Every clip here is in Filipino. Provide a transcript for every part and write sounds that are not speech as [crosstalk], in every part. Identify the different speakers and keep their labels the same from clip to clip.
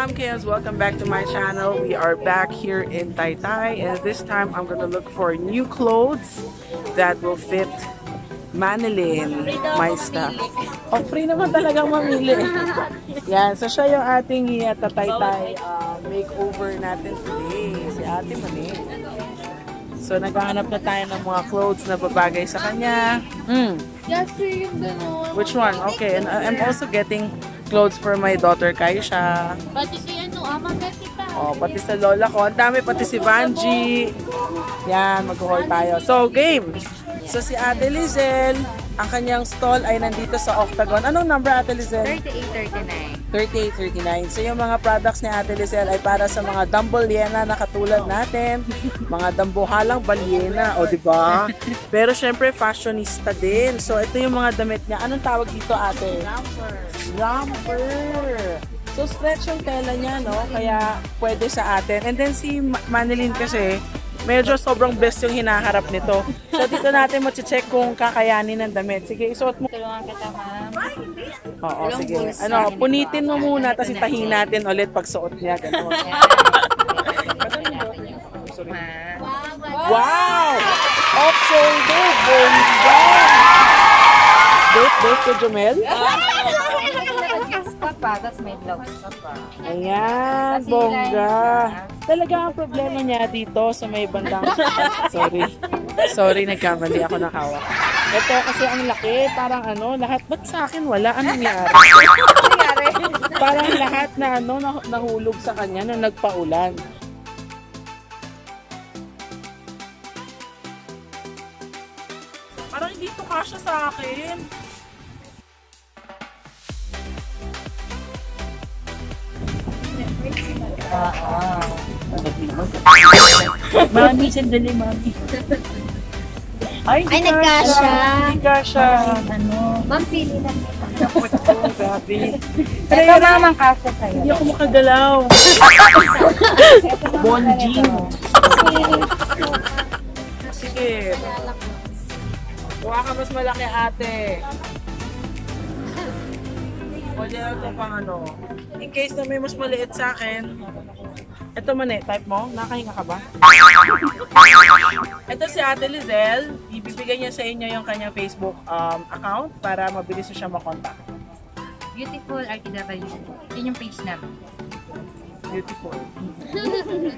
Speaker 1: Mom Kids, welcome back to my channel. We are back here in Taytay and this time I'm gonna look for new clothes that will fit Manilyn, my stuff. Oh, free naman talagang mamili. [laughs] Yan, so siya yung ating hiyata Taytay uh, makeover natin today. Si Ate Manil. So naghahanap na tayo ng mga clothes na babagay sa kanya. Mm.
Speaker 2: Yes, sir, yung gano'n.
Speaker 1: Which one? Okay, and I'm also getting clothes for my daughter Kaisha.
Speaker 2: Pati si ano, amang kita.
Speaker 1: Oh, pati sa lola ko. Ang dami pati si Vanji. Yan, mag-haul tayo. So, game. So, si Ate Lizel, ang kanyang stall ay nandito sa Octagon. Anong number, Ate Lizel?
Speaker 2: 3839.
Speaker 1: 3839. So, yung mga products ni Ate Lizel ay para sa mga dumbbell yena na katulad natin. Mga dambuhalang balyena, o di ba? Pero syempre, fashionista din. So, ito yung mga damit niya. Anong tawag dito, Ate?
Speaker 2: Number.
Speaker 1: Romper. So, stretch yung tela niya, no? Kaya, pwede sa atin. And then, si Ma- Manilyn kasi, medyo sobrang best yung hinaharap nito. So, dito natin check kung kakayanin ng damit. Sige, isuot mo.
Speaker 2: Tulungan kita, ma'am.
Speaker 1: Oo,
Speaker 2: Walang
Speaker 1: sige.
Speaker 2: bulsa.
Speaker 1: Ano, punitin mo muna, tapos itahin natin ulit pag suot niya. Ganun. Wow! Off shoulder, bongga! Date, date ko, Jomel?
Speaker 2: Pa, tapos may gloves pa pa.
Speaker 1: Ayan,
Speaker 2: Kasi
Speaker 1: bongga. Talaga ang problema niya dito sa may bandang... [laughs] Sorry. Sorry, nagkamali ako ng hawak. Ito kasi ang laki, parang ano, lahat, ba't sa akin wala? Anong nangyari? [laughs]
Speaker 2: Nangyari?
Speaker 1: parang lahat na ano, nah- nahulog sa kanya nung nagpaulan. Parang hindi to kasya sa akin.
Speaker 3: Mami, sandali, mami. Ay,
Speaker 2: Ay, nagkasya.
Speaker 1: Hindi kasya.
Speaker 3: Ano?
Speaker 2: Ma'am, pili lang.
Speaker 1: Oh, grabe.
Speaker 2: Ito, ma'am, ang kasya sa'yo.
Speaker 1: Hindi ako makagalaw. [laughs] Bonjing. Sige. Kuha ka mas malaki ate. Pwede na ito pang ano. In case na may mas maliit sa akin. Ito man eh, type mo? Nakahinga ka ba? Ito si Ate Lizelle. Ibibigay niya sa inyo yung kanyang Facebook um, account para mabilis siya makontak.
Speaker 2: Beautiful RTW. Yun yung page namin.
Speaker 1: Beautiful.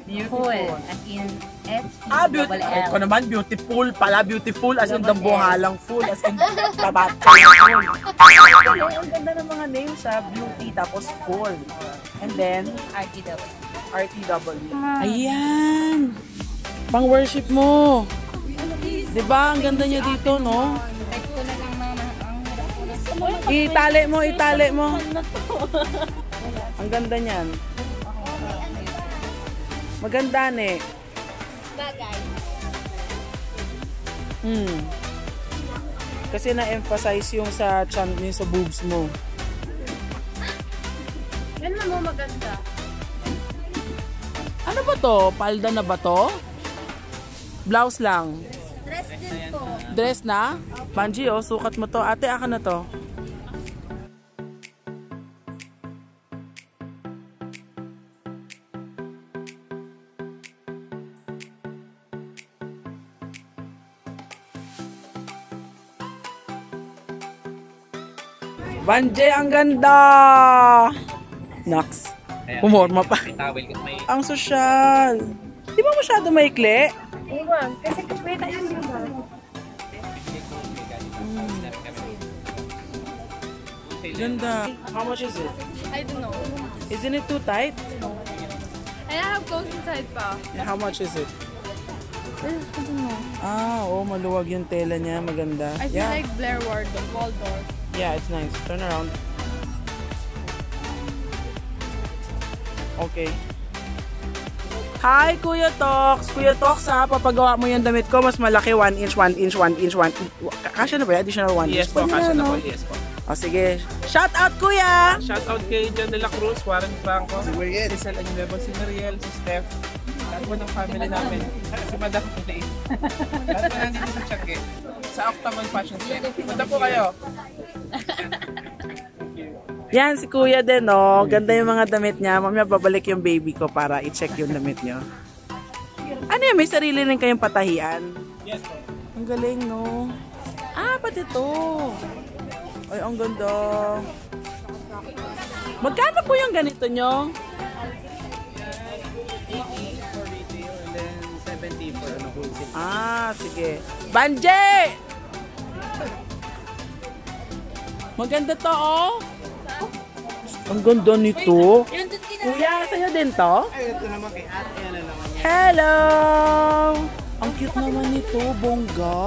Speaker 1: Beautiful.
Speaker 2: As in, F,
Speaker 1: Ah, beautiful. Ay, ko naman, beautiful pala. Beautiful. As in, dambuhalang full. As in, [laughs] tabat. full. Ang ganda ng mga names sa beauty, tapos full. And then,
Speaker 2: RTW.
Speaker 1: RTW. Ayan! Pang worship mo. Diba? Ang ganda niya dito, no? Itali mo, itali mo. Ang ganda niyan. Maganda, ne.
Speaker 2: Bagay.
Speaker 1: Hmm. Kasi na-emphasize yung sa chan, yung sa boobs mo.
Speaker 2: Yan mo maganda.
Speaker 1: Ano ba to? Palda na ba to? Blouse lang.
Speaker 2: Dress din po.
Speaker 1: Dress na? Banji, oh, sukat mo to. Ate, aka na to. Banji, ang ganda! Nox. Pumorma pa. Ang sosyal. Di ba masyado maikli?
Speaker 2: Iwan. Kasi kapita yun yung ba?
Speaker 1: Ganda. How much is it?
Speaker 4: I don't know.
Speaker 1: Isn't it too tight?
Speaker 4: And I have clothes inside pa.
Speaker 1: And how much is it? Ah, oh, maluwag yung tela niya. Maganda.
Speaker 4: I feel
Speaker 1: Yeah,
Speaker 4: like Blair Waldorf.
Speaker 1: Yeah, it's nice. Turn around. Okay. Hi, Kuya Tox! Kuya Tox, ha, papagawa mo yung damit ko. Mas malaki, 1 inch, 1 inch, 1 inch, 1 inch. Kasya na ba? Additional 1
Speaker 5: Yes
Speaker 1: inch.
Speaker 5: po,
Speaker 1: Pwede
Speaker 5: kasya na po. Yes po.
Speaker 1: O, sige. Shout out, Kuya!
Speaker 5: Shout out kay John De La Cruz, Warren Franco, si Sel Añuevo, si Mariel, si Steph, lahat po ng family namin. Si Madam Puti. lahat po nandito sa Tiangge. Sa Octagon Fashion Set. Punta po kayo.
Speaker 1: Yan, si kuya din, no? Ganda yung mga damit niya. Mamaya babalik yung baby ko para i-check yung damit niyo. Ano yan? May sarili rin kayong patahian?
Speaker 5: Yes po.
Speaker 1: Ang galing, no? Ah, pati to. Ay, ang ganda. Magkano po yung ganito nyo? Ah, sige. Banje! Maganda to, oh. Ang ganda nito. Kuya, sa'yo din to?
Speaker 5: Ay, ito naman kay ate, ano naman yan.
Speaker 1: Hello! Ang cute naman nito, bongga.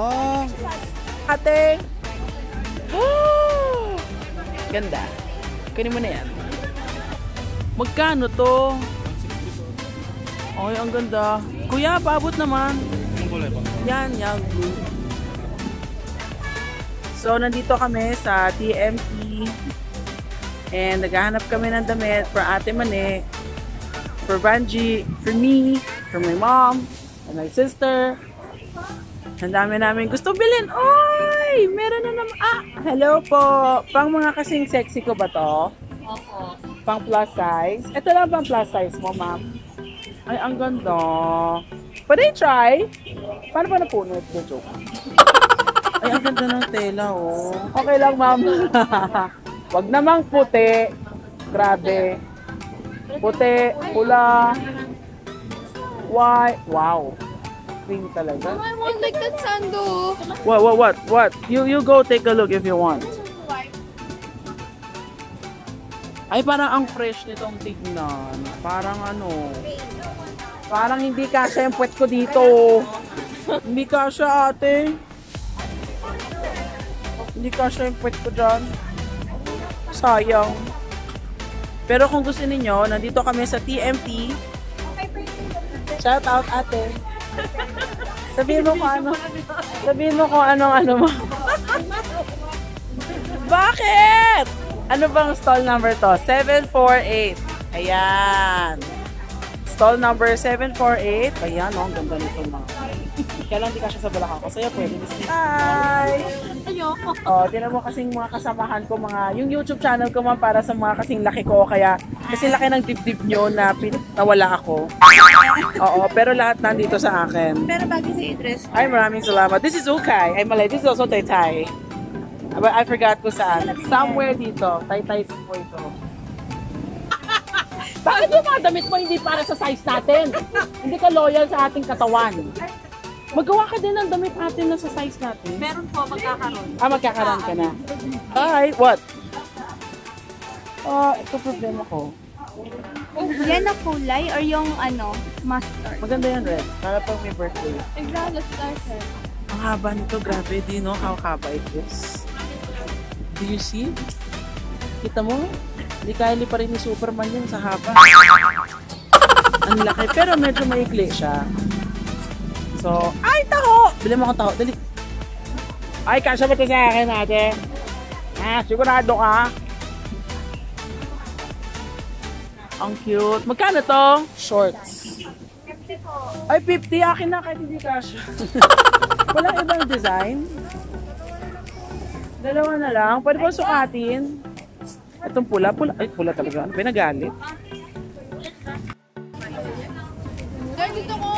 Speaker 1: Ate! Oh! Ganda. Kunin mo na yan. Magkano to? Ay, ang ganda. Kuya, paabot naman.
Speaker 5: Kulay po?
Speaker 1: Yan, yan, blue. So, nandito kami sa TMT. And naghahanap kami ng damit for Ate Mane, for Banji, for me, for my mom, and my sister. Ang dami namin gusto bilhin. Oy! Meron na naman. Ah, hello po. Pang mga kasing sexy ko ba to?
Speaker 2: Opo.
Speaker 1: Pang plus size? Ito lang pang plus size mo, ma'am. Ay, ang ganda. Pwede try? Paano ba napunot? The joke. [laughs] Ay, ang ganda ng tela, oh. Okay lang, ma'am. [laughs] Wag namang puti. Grabe. Puti, pula, white. Wow. Cream talaga.
Speaker 4: I want like that sando.
Speaker 1: What, what, what, what? You, you go take a look if you want. Ay, parang ang fresh nitong tignan. Parang ano. Parang hindi kasya yung puwet ko dito. hindi kasya, ate. Hindi kasya yung puwet ko dyan. Sayang. Pero kung gusto ninyo, nandito kami sa TMT. Shout out, ate. Sabihin mo kung ano. Sabihin mo kung anong ano mo. [laughs] Bakit? Ano bang stall number to? 748. Ayan. Stall number 748. Ayan, oh, ang ganda nito mga. Kaya lang [laughs] di ka siya sa Bulacan ko. Sa'yo pwede. Hi!
Speaker 2: Ayoko.
Speaker 1: Oh, tinan mo kasing mga kasamahan ko, mga, yung YouTube channel ko man para sa mga kasing laki ko, kaya kasi laki ng dibdib nyo na pin, nawala ako. Oo, pero lahat nandito sa akin.
Speaker 2: Pero bagay sa address.
Speaker 1: Ay, maraming salamat. This is Ukay. Ay, malay. This is also Taytay. But I forgot ko saan. Somewhere dito. Taytay po ito. Bakit yung mga damit mo hindi para sa size natin? hindi ka loyal sa ating katawan. Magawa ka din ng damit natin na sa size natin.
Speaker 2: Meron po, magkakaroon.
Speaker 1: Ah, magkakaroon ka na. Hi, what? Ah, ito problema ko.
Speaker 6: Yan na kulay or yung ano, mustard?
Speaker 1: Maganda yan, Red. Para pag may birthday.
Speaker 4: Exactly, it.
Speaker 1: Ang haba nito, grabe. Do you know how haba it is? Do you see? Kita mo? Hindi kaya pa rin ni Superman yun sa haba. Ang laki. Pero medyo maikli siya. So, ay, taho! Bili mo akong taho. Dali. Ay, kasya ba ito sa akin, ate? Ah, sigurado ka? Ang cute. Magkano to? Shorts. Ay, 50. Akin na kahit hindi kasya. [laughs] Walang ibang design. Dalawa na lang. Pwede ba sukatin? Itong pula. Pula. Ay, pula talaga. Ano ba nagalit?
Speaker 4: Guys, dito ko.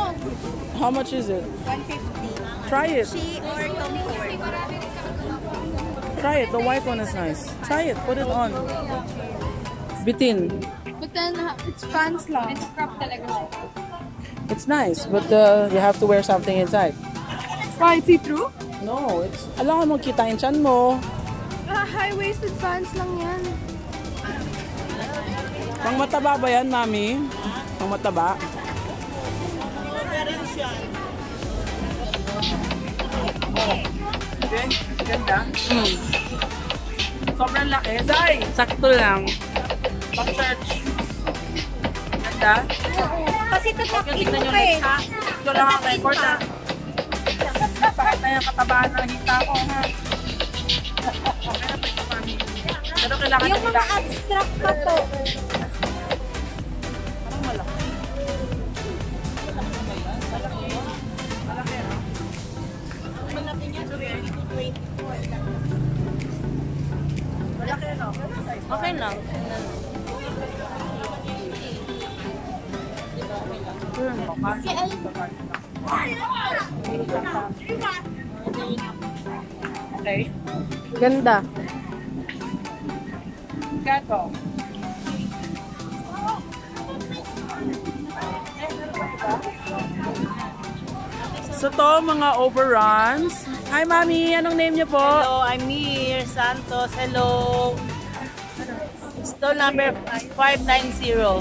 Speaker 1: How much is it?
Speaker 6: 150.
Speaker 1: Try it.
Speaker 6: She or Tom Ford?
Speaker 1: Try it. The white one is nice. Try it. Put it on. Bitin.
Speaker 4: But then, it's pants lang. It's crop talaga.
Speaker 1: It's nice, but uh, you have to wear something inside.
Speaker 4: Why, see-through?
Speaker 1: No, it's... Alam mo, kita yung chan mo.
Speaker 4: Ah, high-waisted pants lang yan.
Speaker 1: Pang mataba ba yan, mami? Pang mataba? Okay, ganda. Mm. Sobrang laki. Day! Sakto lang. Pang church. Ganda.
Speaker 6: Kasi mo
Speaker 1: nyo
Speaker 6: pa eh.
Speaker 1: Ito lang ang record ha. Bakit na yung katabaan ng hita ko ha? Pero kailangan
Speaker 6: Yung mga abstract pa po.
Speaker 1: Parang malaki.
Speaker 3: Okay lang.
Speaker 5: Okay.
Speaker 4: Ganda.
Speaker 5: Gato.
Speaker 1: So to, mga overruns. Hi, Mami. Anong name niyo po?
Speaker 3: Hello, I'm Mir Santos. Hello. Stall number 590.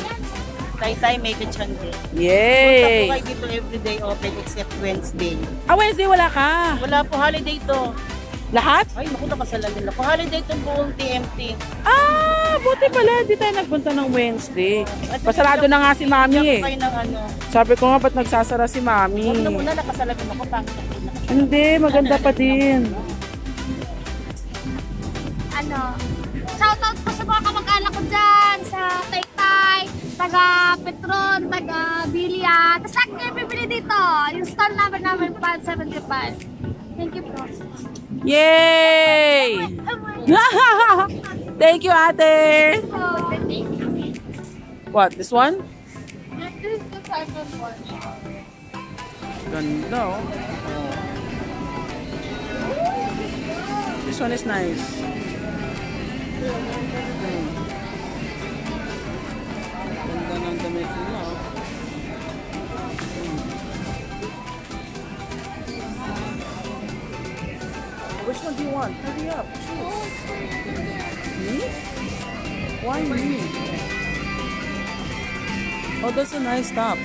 Speaker 3: Taytay Make a Changi. Punta po
Speaker 1: Yay!
Speaker 3: kayo dito everyday open except Wednesday.
Speaker 1: Ah, Wednesday wala ka.
Speaker 3: Wala po holiday to.
Speaker 1: Lahat?
Speaker 3: Ay, naku, nakasalamin ako. Holiday to buong TMT.
Speaker 1: Ah, buti pala. Hindi tayo nagpunta ng Wednesday. Pasarado na nga si Mami eh.
Speaker 3: kayo ng ano.
Speaker 1: Sabi ko nga, ba't nagsasara si Mami?
Speaker 3: Huwag na muna nakasalamin ako. Ako.
Speaker 1: Hindi, maganda pa din.
Speaker 6: Ano? Shoutout po sa mga kamag-anak ko dyan, sa Taytay, taga Petron, taga Bilia. Tapos lagi kayo bibili dito. Yung stall number namin 575. Thank you po.
Speaker 1: Yay! [laughs] Thank you, ate. What, this one?
Speaker 4: This is the one.
Speaker 1: This one is nice. Do you want? Hurry up. Choose. Me? Why me? Oh, that's a nice top.